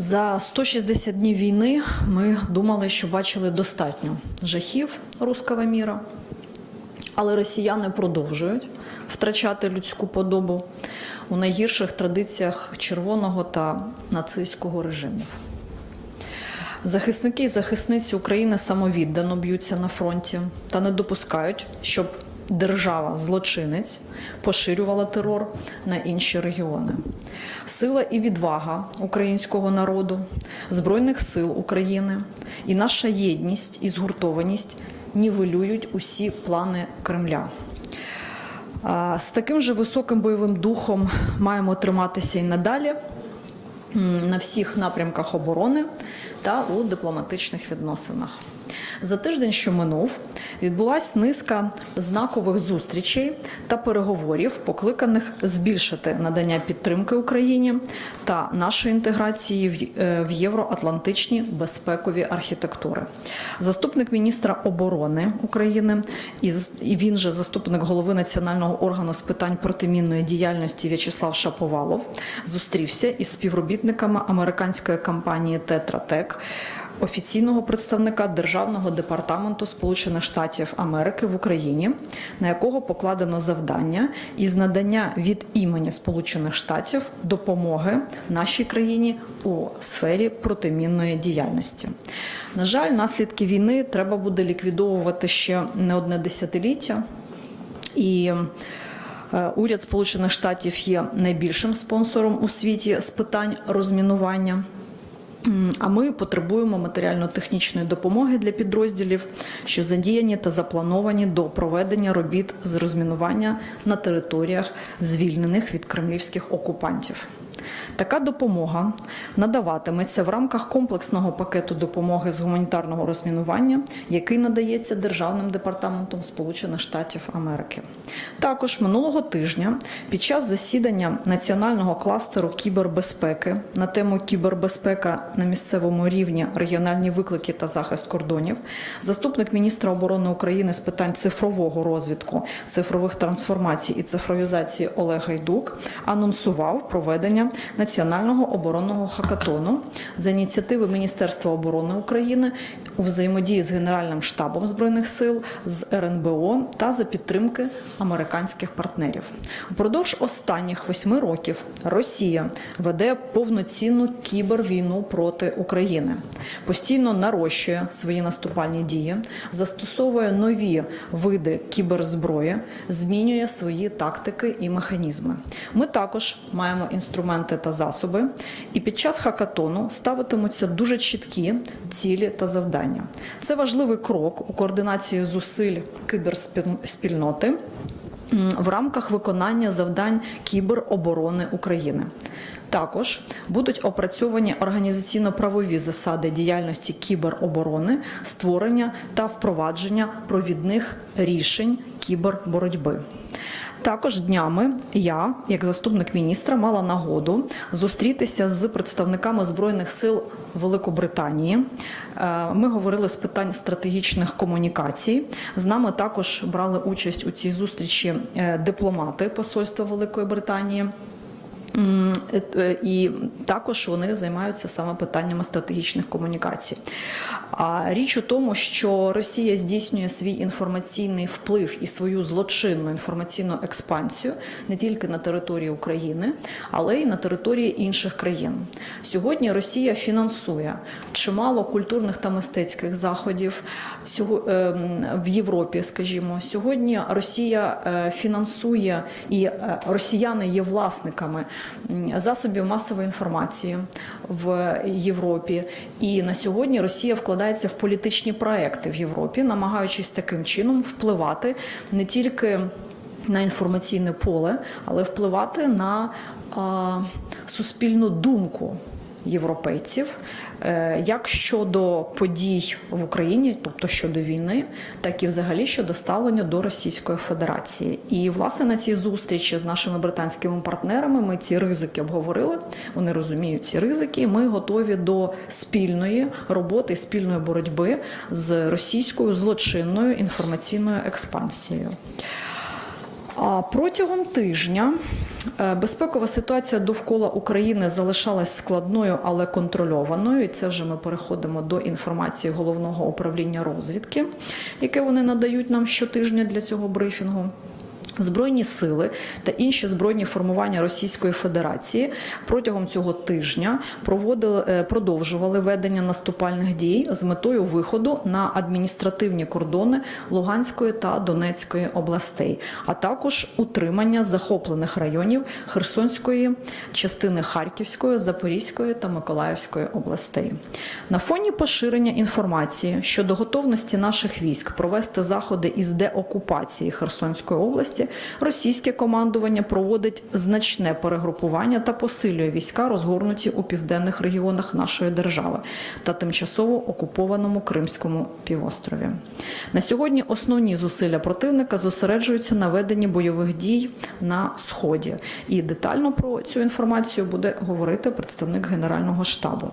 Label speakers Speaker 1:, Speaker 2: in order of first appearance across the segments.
Speaker 1: За 160 днів війни ми думали, що бачили достатньо жахів руського міра, але росіяни продовжують втрачати людську подобу у найгірших традиціях червоного та нацистського режимів. Захисники і захисниці України самовіддано б'ються на фронті та не допускають, щоб держава-злочинець поширювала терор на інші регіони. Сила і відвага українського народу, Збройних сил України і наша єдність і згуртованість нівелюють усі плани Кремля. З таким же високим бойовим духом маємо триматися і надалі на всіх напрямках оборони та у дипломатичних відносинах. За тиждень, що минув, відбулась низка знакових зустрічей та переговорів, покликаних збільшити надання підтримки Україні та нашої інтеграції в- е, євроатлантичні безпекові архітектури. Заступник міністра оборони України і він же заступник голови національного органу з питань протимінної діяльності В'ячеслав Шаповалов зустрівся із співробітниками американської компанії Тетратек офіційного представника Державного департаменту Сполучених Штатів Америки в Україні, на якого покладено завдання із надання від імені Сполучених Штатів допомоги нашій країні у сфері протимінної діяльності. На жаль, наслідки війни треба буде ліквідовувати ще не одне десятиліття. І е, уряд Сполучених Штатів є найбільшим спонсором у світі з питань розмінування. А ми потребуємо матеріально-технічної допомоги для підрозділів, що задіяні та заплановані до проведення робіт з розмінування на територіях, звільнених від кремлівських окупантів. Така допомога надаватиметься в рамках комплексного пакету допомоги з гуманітарного розмінування, який надається Державним департаментом Сполучених Штатів Америки. Також минулого тижня під час засідання національного кластеру кібербезпеки на тему кібербезпека на місцевому рівні, регіональні виклики та захист кордонів, заступник міністра оборони України з питань цифрового розвитку, цифрових трансформацій і цифровізації Олег Гайдук анонсував проведення національного оборонного хакатону за ініціативи Міністерства оборони України у взаємодії з Генеральним штабом збройних сил, з РНБО та за підтримки американських партнерів. Упродовж останніх восьми років Росія веде повноцінну кібервійну проти України, постійно нарощує свої наступальні дії, застосовує нові види кіберзброї, змінює свої тактики і механізми. Ми також маємо інструменти та засоби, і під час хакатону ставитимуться дуже чіткі цілі та завдання. Це важливий крок у координації зусиль кіберспільноти в рамках виконання завдань кібероборони України. Також будуть опрацьовані організаційно-правові засади діяльності кібероборони, створення та впровадження провідних рішень кіберборотьби. Також днями я, як заступник міністра, мала нагоду зустрітися з представниками збройних сил Великобританії. Е, Ми говорили з питань стратегічних комунікацій. З нами також брали участь у цій зустрічі е, дипломати Посольства Великої Британії. Е, е, І також вони займаються саме питаннями стратегічних комунікацій. А річ у тому, що Росія здійснює свій інформаційний вплив і свою злочинну інформаційну експансію не тільки на території України, але й на території інших країн. Сьогодні Росія фінансує чимало культурних та мистецьких заходів ем, в Європі. Скажімо, сьогодні Росія е, фінансує і е, росіяни є власниками засобів масової інформації в Європі. І на сьогодні Росія вкладається в політичні проекти в Європі, намагаючись таким чином впливати не тільки на інформаційне поле, але впливати на е, суспільну думку європейців, е, як щодо подій в Україні, тобто щодо війни, так і взагалі щодо ставлення до Російської Федерації. І власне на цій зустрічі з нашими британськими партнерами ми ці ризики обговорили. Вони розуміють ці ризики. Ми готові до спільної роботи, спільної боротьби з російською злочинною інформаційною експансією. А протягом тижня е, безпекова ситуація довкола України залишалась складною, але контрольованою. І це вже ми переходимо до інформації головного управління розвідки, яке вони надають нам щотижня для цього брифінгу. Збройні сили та інші збройні формування Російської Федерації протягом цього тижня проводили е, продовжували ведення наступальних дій з метою виходу на адміністративні кордони Луганської та Донецької областей, а також утримання захоплених районів Херсонської частини Харківської, Запорізької та Миколаївської областей. На фоні поширення інформації щодо готовності наших військ провести заходи із деокупації Херсонської області, російське командування проводить значне перегрупування та посилює війська, розгорнуті у південних регіонах нашої держави та тимчасово окупованому Кримському півострові. На сьогодні основні зусилля противника зосереджуються на веденні бойових дій на сході. І детально про цю інформацію буде говорити представник Генерального штабу.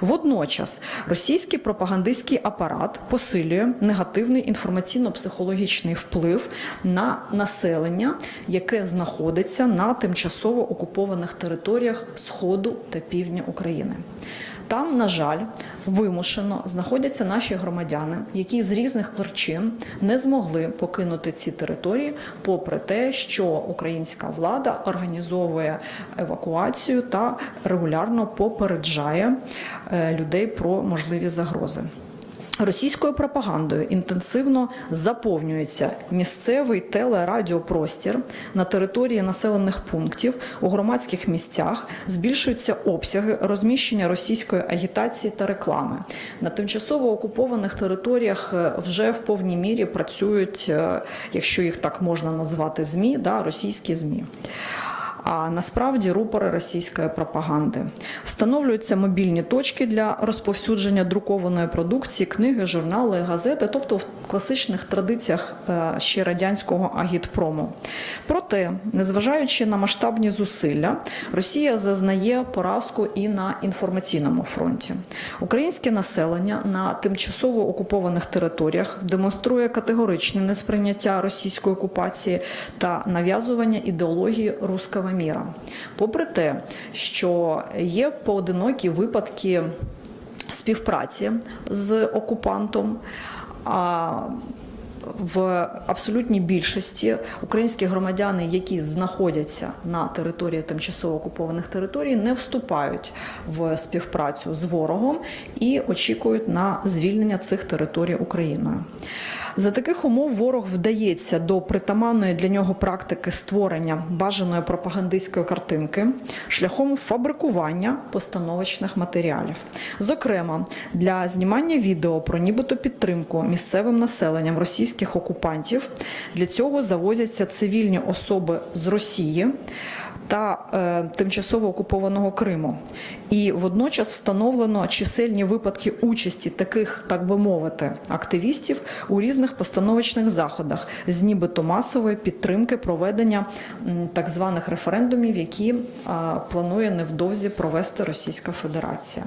Speaker 1: Водночас російський пропагандистський апарат посилює негативний інформаційно-психологічний вплив на населення, яке знаходиться на тимчасово окупованих територіях Сходу та Півдня України. Там, на жаль, вимушено знаходяться наші громадяни, які з різних причин не змогли покинути ці території, попри те, що українська влада організовує евакуацію та регулярно попереджає е, людей про можливі загрози. Російською пропагандою інтенсивно заповнюється місцевий телерадіопростір на території населених пунктів у громадських місцях, збільшуються обсяги розміщення російської агітації та реклами. На тимчасово окупованих територіях е, вже в повній мірі працюють, е, якщо їх так можна назвати, змі, да, російські змі а насправді рупори російської пропаганди. Встановлюються мобільні точки для розповсюдження друкованої продукції, книги, журнали, газети, тобто в класичних традиціях е, ще радянського агітпрому. Проте, незважаючи на масштабні зусилля, Росія зазнає поразку і на інформаційному фронті. Українське населення на тимчасово окупованих територіях демонструє категоричне несприйняття російської окупації та нав'язування ідеології руского міра. Попри те, що є поодинокі випадки співпраці з окупантом. В абсолютній більшості українські громадяни, які знаходяться на території тимчасово окупованих територій, не вступають в співпрацю з ворогом і очікують на звільнення цих територій Україною. За таких умов ворог вдається до притаманної для нього практики створення бажаної пропагандистської картинки шляхом фабрикування постановочних матеріалів. Зокрема, для знімання відео про нібито підтримку місцевим населенням російських окупантів для цього завозяться цивільні особи з Росії. Та е, тимчасово окупованого Криму, і водночас встановлено чисельні випадки участі таких, так би мовити, активістів у різних постановочних заходах з нібито масової підтримки проведення м, так званих референдумів, які а, планує невдовзі провести Російська Федерація.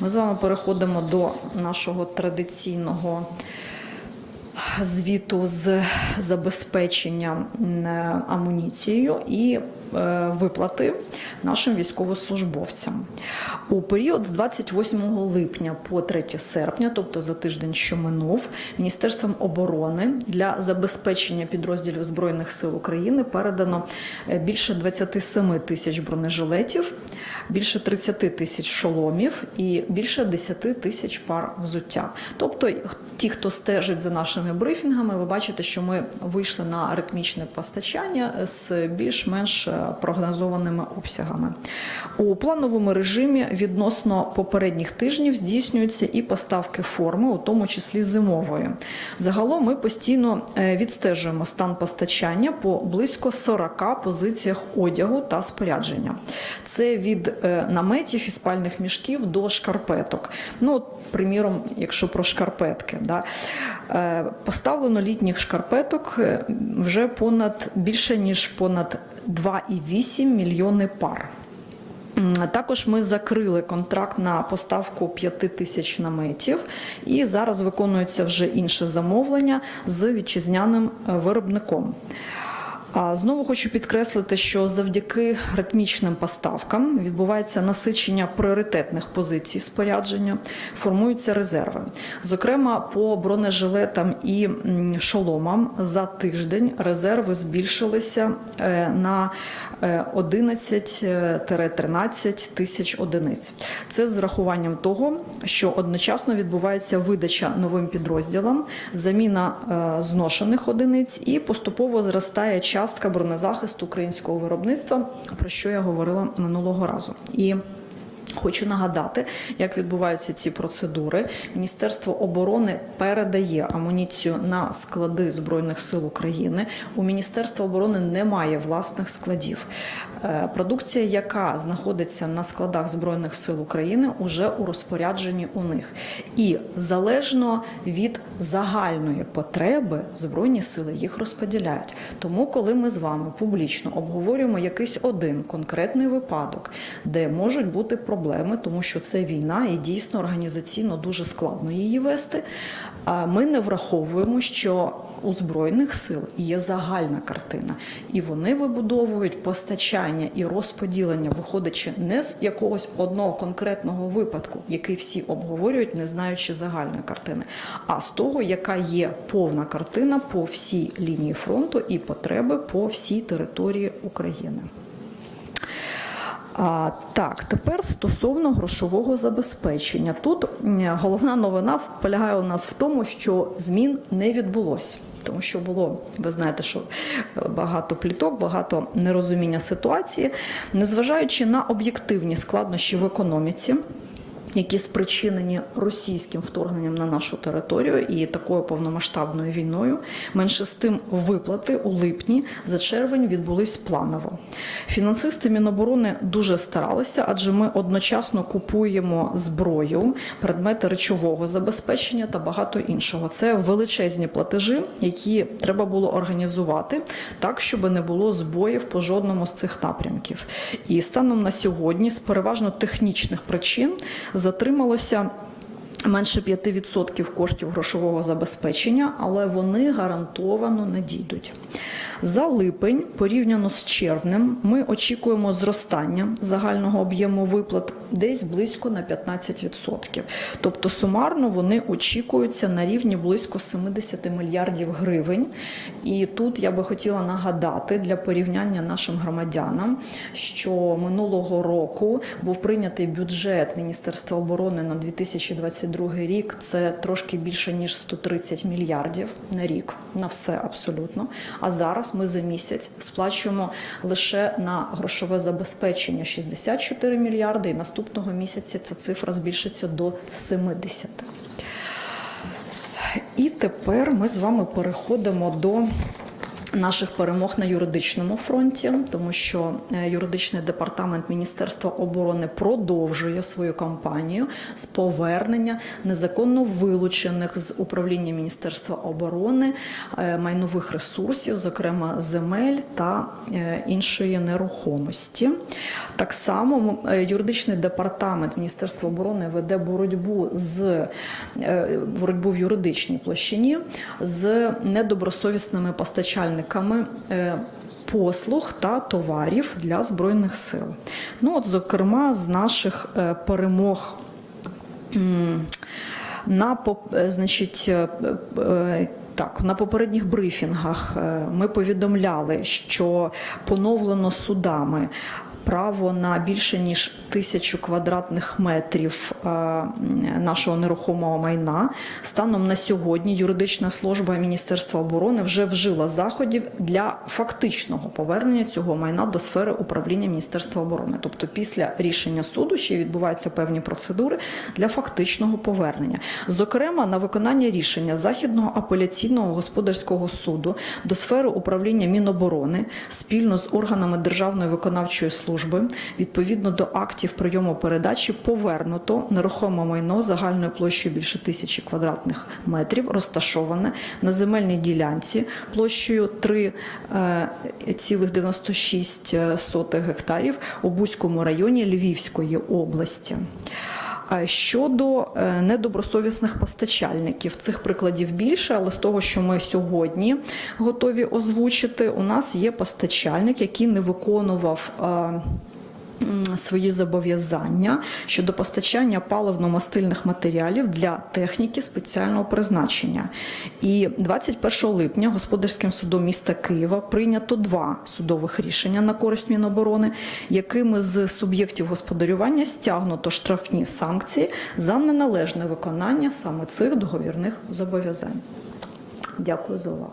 Speaker 1: Ми з вами переходимо до нашого традиційного звіту з забезпечення е, амуніцією і е, виплати нашим військовослужбовцям. У період з 28 липня по 3 серпня, тобто за тиждень, що минув, Міністерством оборони для забезпечення підрозділів Збройних сил України передано е, більше 27 тисяч бронежилетів, більше 30 тисяч шоломів і більше 10 тисяч пар взуття. Тобто, ті, хто стежить за нашими брифінгами, ви бачите, що ми вийшли на ритмічне постачання з більш-менш е, прогнозованими обсягами. У плановому режимі відносно попередніх тижнів здійснюються і поставки форми, у тому числі зимової. Загалом ми постійно е, відстежуємо стан постачання по близько 40 позиціях одягу та спорядження. Це від наметів і спальних мішків до шкарпеток. Ну, от, приміром, якщо про шкарпетки, да, е, поставлено літніх шкарпеток е, вже понад більше ніж понад 2,8 мільйони пар. Також ми закрили контракт на поставку 5 тисяч наметів, і зараз виконується вже інше замовлення з вітчизняним е, виробником. А знову хочу підкреслити, що завдяки ритмічним поставкам відбувається насичення пріоритетних позицій спорядження, формуються резерви. Зокрема, по бронежилетам і шоломам за тиждень резерви збільшилися е, на е, 11-13 тисяч одиниць. Це з рахуванням того, що одночасно відбувається видача новим підрозділам, заміна е, зношених одиниць і поступово зростає частка бронезахисту українського виробництва, про що я говорила минулого разу. І Хочу нагадати, як відбуваються ці процедури. Міністерство оборони передає амуніцію на склади Збройних сил України. У Міністерства оборони немає власних складів. Е, Продукція, яка знаходиться на складах Збройних сил України, уже у розпорядженні у них. І залежно від загальної потреби Збройні сили їх розподіляють. Тому, коли ми з вами публічно обговорюємо якийсь один конкретний випадок, де можуть бути проблеми, тому що це війна, і дійсно організаційно дуже складно її вести. А ми не враховуємо, що у збройних сил є загальна картина, і вони вибудовують постачання і розподілення, виходячи не з якогось одного конкретного випадку, який всі обговорюють, не знаючи загальної картини, а з того, яка є повна картина по всій лінії фронту і потреби по всій території України. А, так, тепер стосовно грошового забезпечення. Тут головна новина полягає у нас в тому, що змін не відбулося. Тому що було, ви знаєте, що е, багато пліток, багато нерозуміння ситуації, незважаючи на об'єктивні складнощі в економіці, які спричинені російським вторгненням на нашу територію і такою повномасштабною війною. Менше з тим виплати у липні за червень відбулись планово. Фінансисти Міноборони дуже старалися, адже ми одночасно купуємо зброю, предмети речового забезпечення та багато іншого. Це величезні платежі, які треба було організувати так, щоб не було збоїв по жодному з цих напрямків. І станом на сьогодні, з переважно технічних причин, затрималося. Менше 5% коштів грошового забезпечення, але вони гарантовано надійдуть. За липень, порівняно з червнем, ми очікуємо зростання загального об'єму виплат десь близько на 15%. Тобто сумарно вони очікуються на рівні близько 70 мільярдів гривень. І тут я би хотіла нагадати для порівняння нашим громадянам, що минулого року був прийнятий бюджет Міністерства оборони на 2022 рік. Це трошки більше ніж 130 мільярдів на рік на все абсолютно. А зараз ми за місяць сплачуємо лише на грошове забезпечення 64 мільярди, і наступного місяця ця цифра збільшиться до 70. І тепер ми з вами переходимо до наших перемог на юридичному фронті, тому що е, юридичний департамент Міністерства оборони продовжує свою кампанію з повернення незаконно вилучених з управління Міністерства оборони е, майнових ресурсів, зокрема земель та е, іншої нерухомості. Так само юридичний департамент Міністерства оборони веде боротьбу з боротьбу в юридичній площині з недобросовісними постачальниками е, послуг та товарів для збройних сил. Ну, от, зокрема, з наших е, перемог. На е, значить, так, на попередніх брифінгах ми повідомляли, що поновлено судами право на більше ніж тисячу квадратних метрів е, нашого нерухомого майна. Станом на сьогодні юридична служба Міністерства оборони вже вжила заходів для фактичного повернення цього майна до сфери управління Міністерства оборони. Тобто, після рішення суду ще відбуваються певні процедури для фактичного повернення. Зокрема, на виконання рішення Західного апеляційного господарського суду до сфери управління Міноборони спільно з органами Державної виконавчої служби служби відповідно до актів прийому передачі повернуто нерухоме майно загальною площею більше тисячі квадратних метрів, розташоване на земельній ділянці площею е, 3,96 гектарів у Бузькому районі Львівської області. Щодо е, недобросовісних постачальників, цих прикладів більше, але з того, що ми сьогодні готові озвучити, у нас є постачальник, який не виконував. Свої зобов'язання щодо постачання паливно-мастильних матеріалів для техніки спеціального призначення. І 21 липня господарським судом міста Києва прийнято два судових рішення на користь Міноборони, якими з суб'єктів господарювання стягнуто штрафні санкції за неналежне виконання саме цих договірних зобов'язань. Дякую за увагу.